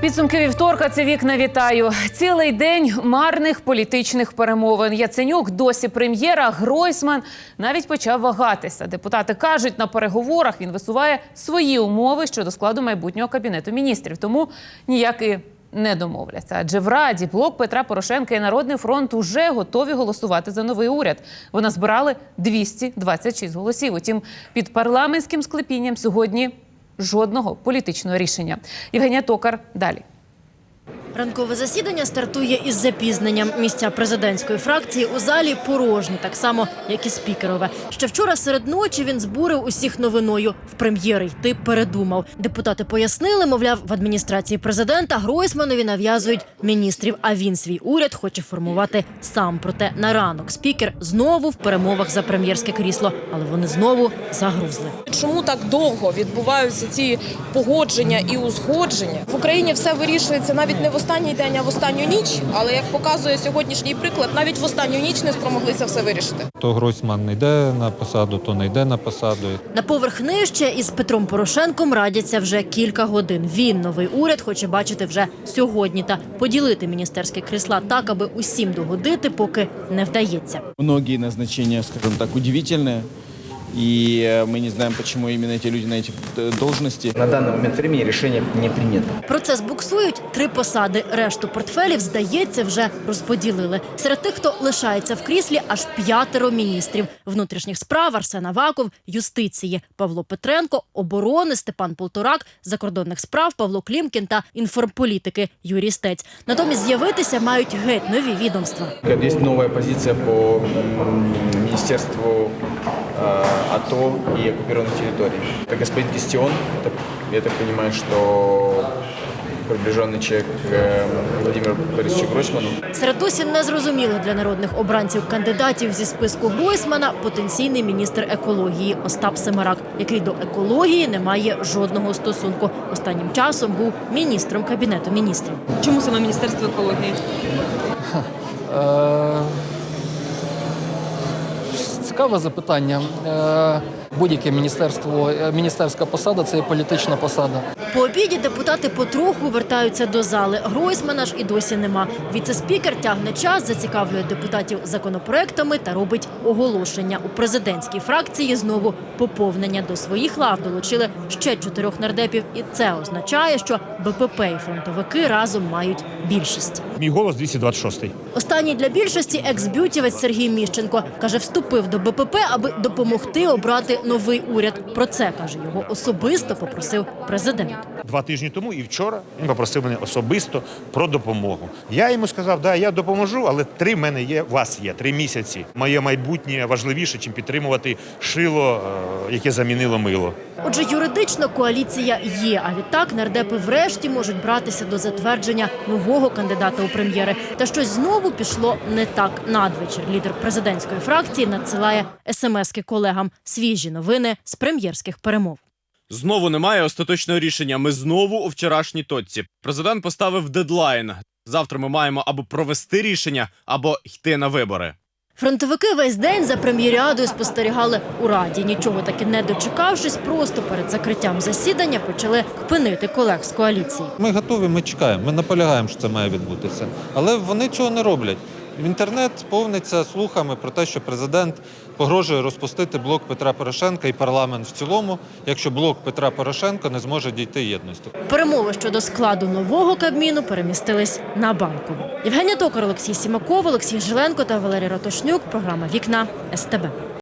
Підсумки вівторка це вікна вітаю. Цілий день марних політичних перемовин. Яценюк досі прем'єра. Гройсман навіть почав вагатися. Депутати кажуть, на переговорах він висуває свої умови щодо складу майбутнього кабінету міністрів. Тому ніяк і не домовляться. Адже в Раді блок Петра Порошенка і Народний фронт уже готові голосувати за новий уряд. Вони збирали 226 голосів. Утім, під парламентським склепінням сьогодні жодного політичного рішення. Євгенія Токар далі. Ранкове засідання стартує із запізненням. Місця президентської фракції у залі порожні, так само як і спікерове. Ще вчора серед ночі він збурив усіх новиною. В прем'єри йти передумав. Депутати пояснили, мовляв, в адміністрації президента Гройсманові нав'язують міністрів. А він свій уряд хоче формувати сам. Проте на ранок спікер знову в перемовах за прем'єрське крісло, але вони знову загрузли. Чому так довго відбуваються ці погодження і узгодження? В Україні все вирішується навіть не в останній день, а в останню ніч. Але як показує сьогоднішній приклад, навіть в останню ніч не спромоглися все вирішити. То Гройсман не йде на посаду, то не йде на посаду. На поверх нижче із Петром Порошенком радяться вже кілька годин. Він новий уряд хоче бачити вже сьогодні та поділити міністерські крісла так, аби усім догодити, поки не вдається. Многие назначения, скажем так, удивительные И э, мы не знаем, почему именно эти люди на эти э, должности. На данный момент времени решение не принято. Процес буксують три посади. Решту портфелів, здається, вже розподілили. Серед тих, хто лишається в кріслі, аж п'ятеро міністрів внутрішніх справ Арсен Аваков, юстиції Павло Петренко, оборони Степан Полторак, закордонних справ Павло Клімкін та інформполітики Юрій Стець. Натомість з'явитися мають геть нові відомства. Есть новая позиция по м, Министерству э, АТО и оккупированных территорий. Это господин Кистион, это, я так понимаю, что приближенный человек к э, Владимиру Борисовичу Гройсману. Серед досі незрозумілих для народних обранців кандидатів зі списку Гройсмана потенційний міністр екології Остап Семерак, який до екології не має жодного стосунку. Останнім часом був міністром кабінету міністрів. Чому саме Міністерство екології? Е, Цікаве запитання. Будь-яке міністерство, е, міністерська посада це є політична посада. По обіді депутати потроху вертаються до зали. Гройсмана ж і досі нема. Віце-спікер тягне час, зацікавлює депутатів законопроектами та робить оголошення. У президентській фракції знову поповнення до своїх лав долучили ще чотирьох нардепів. І це означає, що БПП і фронтовики разом мають більшість. Мій голос 226. Останній для більшості екс-бютівець Сергій Міщенко каже, вступив до БПП, аби допомогти обрати новий уряд. Про це каже його особисто попросив президент. Два тижні тому і вчора він попросив мене особисто про допомогу. Я йому сказав, да, я допоможу, але три в мене є, у вас є три місяці. Моє майбутнє важливіше, чим підтримувати шило, е, яке замінило мило. Отже, юридично коаліція є. А відтак нардепи врешті можуть братися до затвердження нового кандидата у прем'єри. Та щось знову пішло не так. Надвечір лідер президентської фракції надсилає смски колегам свіжі новини з прем'єрських перемов. Знову немає остаточного рішення. Ми знову у вчорашній точці. Президент поставив дедлайн. Завтра ми маємо або провести рішення, або йти на вибори. Фронтовики весь день за прем'єріадою спостерігали у раді. Нічого таки не дочекавшись, просто перед закриттям засідання почали кпинити колег з коаліції. Ми готові, ми чекаємо, ми наполягаємо, що це має відбутися. Але вони цього не роблять. Інтернет повниться слухами про те, що президент погрожує розпустити блок Петра Порошенка і парламент в цілому, якщо блок Петра Порошенка не зможе дійти єдності. Перемови щодо складу нового кабміну перемістились на банкову. Євгенія Токар, Олексій Сімаков, Олексій Жиленко та Валерій Ратушнюк. Програма Вікна СТБ.